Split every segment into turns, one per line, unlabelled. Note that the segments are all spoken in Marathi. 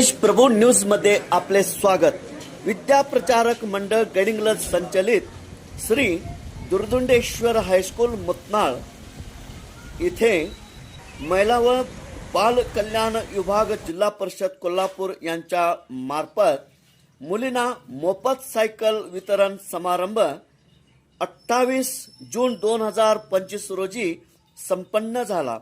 तेज प्रभू न्यूजमध्ये आपले स्वागत. विद्याप्रचारक मंडळ गडिंग्लज संचलित श्री दुर्दुंडेश्वर हायस्कूल मुतनाळ. इथे महिला व बाल कल्याण विभाग जिल्हा परिषद कोल्हापूर यांच्या मार्फत मुलींना मोफत सायकल वितरण समारंभ अठ्ठावीस जून दोन हजार पंचवीस रोजी संपन्न झाला.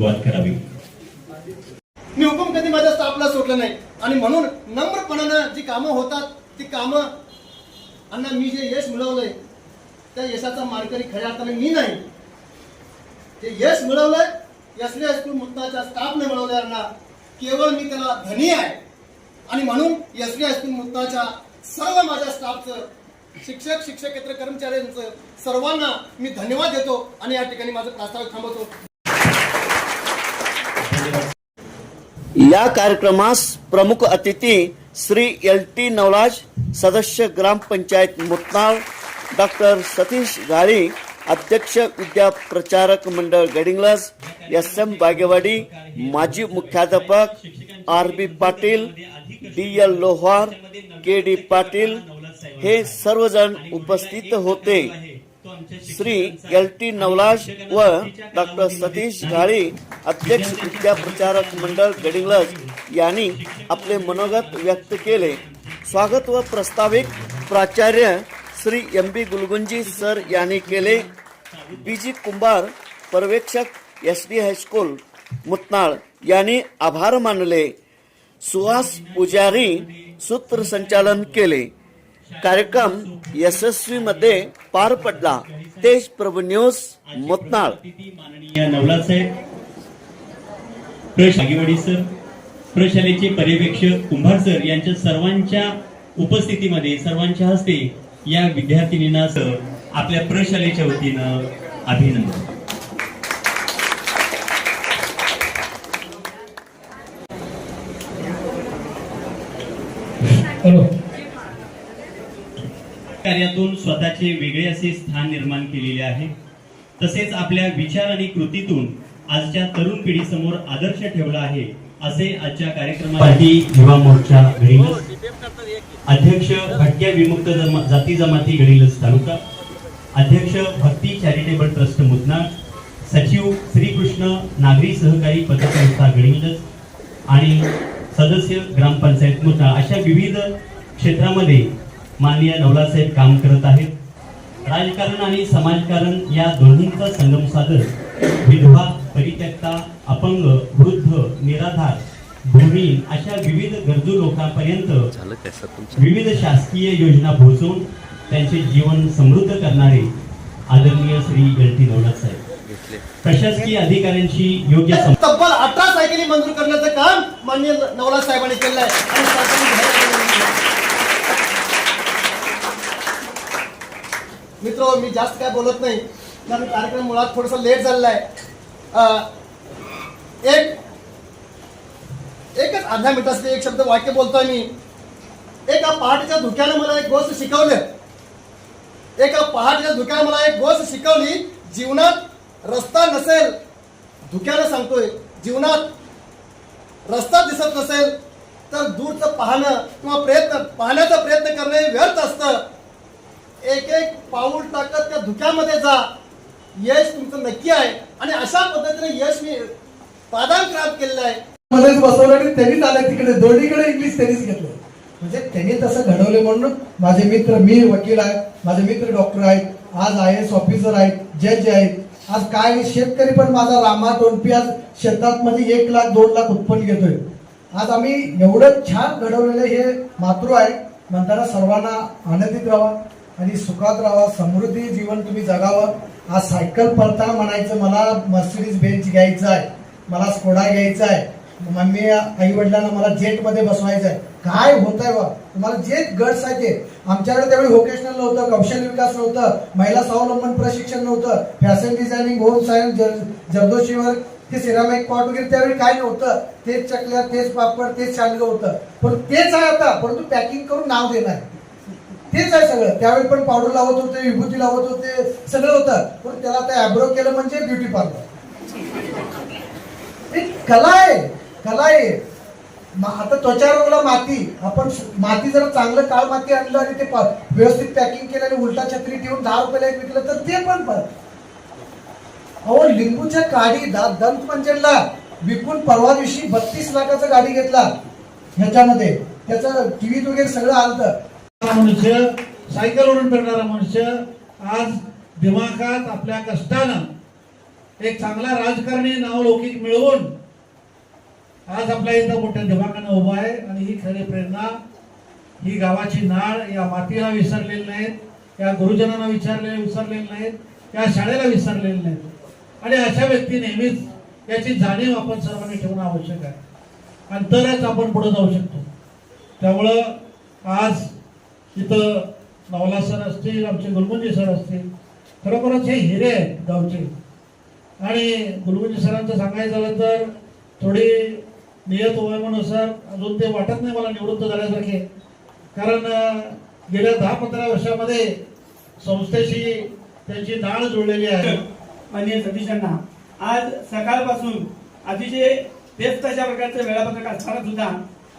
सुरुवात करावी.
मी हुकूम कधी माझ्या स्टाफला सोडलं नाही. आणि म्हणून नम्रपणानं जी कामं होतात ती कामं अण्णा मी जे यश मिळवलंय त्या यशाचा मानकरी खऱ्या अर्थाने मी नाही. जे यश मिळवलंय एसले हायस्कूल मुत्ताच्या स्टाफने मिळवलंय अण्णा केवळ मी त्याला धनी आहे. आणि म्हणून एसले हायस्कूल मुत्ताच्या सर्व माझ्या स्टाफचं शिक्षक शिक्षकेतर कर्मचाऱ्यांचं सर्वांना मी धन्यवाद देतो. आणि या ठिकाणी माझं प्रास्ताविक थांबवतो.
या कार्यक्रमास प्रमुख अतिथी श्री एल टी नवराज सदस्य ग्रामपंचायत मुतनाळ डॉक्टर सतीश घाळी अध्यक्ष विद्या प्रचारक मंडळ गडिंग्लज एस एम बागेवाडी माजी मुख्याध्यापक R B Patil D L Lohar K D Patil हे सर्वजण उपस्थित होते. श्री एल टी नवलाश व डॉक्टर सतीश घाळी अध्यक्ष विद्या प्रचारक मंडळ गडिंग्लज यांनी आपले मनोगत व्यक्त केले. स्वागत व प्रस्ताविक प्राचार्य Shri M B Gulgunji sir यांनी केले. बी जी कुंभार पर्यवेक्षक एस डी हायस्कूल मुतनाळ यांनी आभार मानले. सुहास पुजारी सूत्रसंचालन केले. कार्यक्रम यशस्वीमध्ये पार पडला. तेज प्रभू न्यूज मुतनाळ.
साहेब. सर. प्रशालेचे पर्यवेक्षक कुंभार सर यांच्या सर्वांच्या उपस्थितीमध्ये सर्वांच्या हस्ते या विद्यार्थिनींना सर आपल्या प्रशालेच्या वतीनं अभिनंदन. कार्यातून स्वतःचे वेगळे असे स्थान निर्माण केलेले आहे. तसेच आपल्या विचार आणि कृतीतून आजच्या तरुण पिढीसमोर आदर्श ठेवला आहे असे आजच्या कार्यक्रमासाठी युवा मोर्चा गडिंगज अध्यक्ष भटक्या विमुक्त जाती जमाती गडिंगज तालुका. अध्यक्ष भक्ती चॅरिटेबल ट्रस्ट मुदनाळ. सचिव श्रीकृष्ण नागरी सहकारी पतसंस्था गडिंगज आणि सदस्य ग्रामपंचायत मुदनाळ. अशा विविध क्षेत्रामध्ये माननीय नवलासाहेब काम करत आहेत. राजकारण आणि समाजकारण या दोन्हींचा संगम साधत विधवा परित्यक्ता अपंग वृद्ध निराधार भूमिहीन अशा विविध गरजू लोकांपर्यंत विविध शासकीय योजना पोहोचवून त्यांचे जीवन समृद्ध करणारे आदरणीय श्री गणती नवलाथ साहेब. प्रशासकीय अधिकाऱ्यांची योग्य
तब्बल अठरा सायकली मंजूर करण्याचं काम माननीय नवलाद साहेबांनी केलं आहे मित्र मी जास्त काय बोलत नाही. कारण कार्यक्रम मुळात थोडस लेट झालेला आहे. एक एकच अर्ध्या मिनिटाचे एक शब्द वाक्य बोलतोय मी. एका पहाटेच्या धुक्याने मला एक गोष्ट शिकवली. एका पहाटेच्या धुक्याने मला एक गोष्ट शिकवली. जीवनात रस्ता नसेल धुक्याने सांगतोय जीवनात रस्ता दिसत नसेल तर दूरचं पाहणं किंवा प्रयत्न पाहण्याचा प्रयत्न करणे व्यर्थ असतं. एक एक पाऊल टाकत त्या धुक्यामध्ये जा. यश तुमचं नक्की आहे. आणि अशा पद्धतीने यश मी पादान क्राप केलेलं आहे.
मध्येच बसवलं आणि त्यांनीच आलं तिकडे दोन्हीकडे इंग्लिश त्यांनीच घेतलं. म्हणजे त्यांनी तसं घडवले म्हणून माझे मित्र मी वकील आहे माझे मित्र डॉक्टर आहेत आज आय एस ऑफिसर आहेत जज आहेत. आज काय शेतकरी पण माझा रामा टोनपी आज शेतात म्हणजे एक लाख दोन लाख उत्पन्न घेतोय. आज आम्ही एवढं छान घडवलेलं हे मातृ आहे. म्हणताना सर्वांना आनंदित राहा आणि सुखात राहा समृद्धी जीवन तुम्ही जगावं. आज सायकल पळताना म्हणायचं मला मर्सिडीज बेंच घ्यायचं आहे. मला स्कोडा घ्यायचा आहे. मम्मी आई वडिलांना मला जेटमध्ये बसवायचं आहे. काय होत आहे बा? तुम्हाला जे गट्स आहे ते. आमच्याकडे त्यावेळी व्होकेशनल नव्हतं कौशल्य विकास नव्हतं महिला स्वावलंबन प्रशिक्षण नव्हतं फॅशन डिझायनिंग होम सायन्स जरदोशीवर ते सिरामिक पॉट वगैरे त्यावेळी काय नव्हतं. तेच चकल्या तेच पापड तेच सांडगं होतं. पण तेच आहे आता. परंतु पॅकिंग करून नाव देणार तेच आहे सगळं. त्यावेळी पण पावडर लावत होते विभूती लावत होते सगळं होतं. पण त्याला ते ॲब्रो केलं म्हणजे ब्युटी पार्लर कला आहे कला आहे. आता त्वचा रोगला माती. आपण माती जर चांगलं काळ माती आणलं आणि ते व्यवस्थित पॅकिंग केलं आणि उलटा छत्री ठेवून दहा रुपयाला एक विकलं तर ते पण प- अहो लिंबूच्या काडी दंत पंचनला विकून परवा दिवशी बत्तीस लाखाचा गाडी घेतला. ह्याच्यामध्ये. त्याचं टीव्हीत वगैरे सगळं आलं
मनुष्य सायकलवरून फिरणारा मनुष्य आज दिमाखात आपल्या कष्टानं एक चांगला राजकारणी नावलौकिक मिळवून आज आपल्या इथं मोठ्या दिमाखानं उभा आहे आणि ही खरी प्रेरणा ही गावाची नाळ या मातीला विसरलेली नाहीत या गुरुजनांना विचारले विसरलेले नाहीत या शाळेला विसरलेले नाहीत. आणि अशा व्यक्ती नेहमीच याची जाणीव आपण सर्वांनी ठेवणं आवश्यक आहे. आणि तरच आपण पुढे जाऊ शकतो. त्यामुळं आज इथं नवला सर असतील आमचे गुलगुंजी सर असतील खरोखरच हे हिरे आहेत गावचे. आणि गुलगुंजी सरांचं सांगायचं झालं तर थोडी नियत वयमानुसार अजून ते वाटत नाही मला निवृत्त झाल्यासारखे. कारण गेल्या दहा पंधरा वर्षामध्ये संस्थेशी त्यांची नाळ जुळलेली आहे.
माननीय सतीशांना आज सकाळपासून अतिशय व्यस्त अशा प्रकारचं वेळापत्रक असताना सुद्धा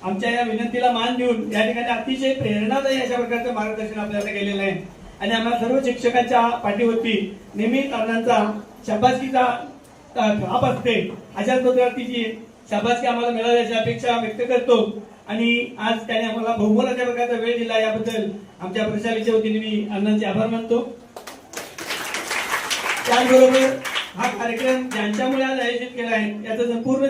आमच्या या विनंतीला मान देऊन या ठिकाणी अतिशय प्रेरणादायी अशा प्रकारचं मार्गदर्शन आपल्याला केलेलं आहे. आणि आम्हाला सर्व शिक्षकांच्या पाठीवरती नेहमी तरुणांचा शाबासकीचा थाप असते. अशाच पद्धतीची शाबासकी आम्हाला मिळाल्याची अपेक्षा व्यक्त करतो. आणि आज त्याने आम्हाला बहुमोलाच्या प्रकारचा वेळ दिला याबद्दल आमच्या प्रशालेच्या वतीने मी अण्णांचे आभार मानतो. त्याचबरोबर हा कार्यक्रम ज्यांच्यामुळे आज आयोजित केला आहे याचं संपूर्ण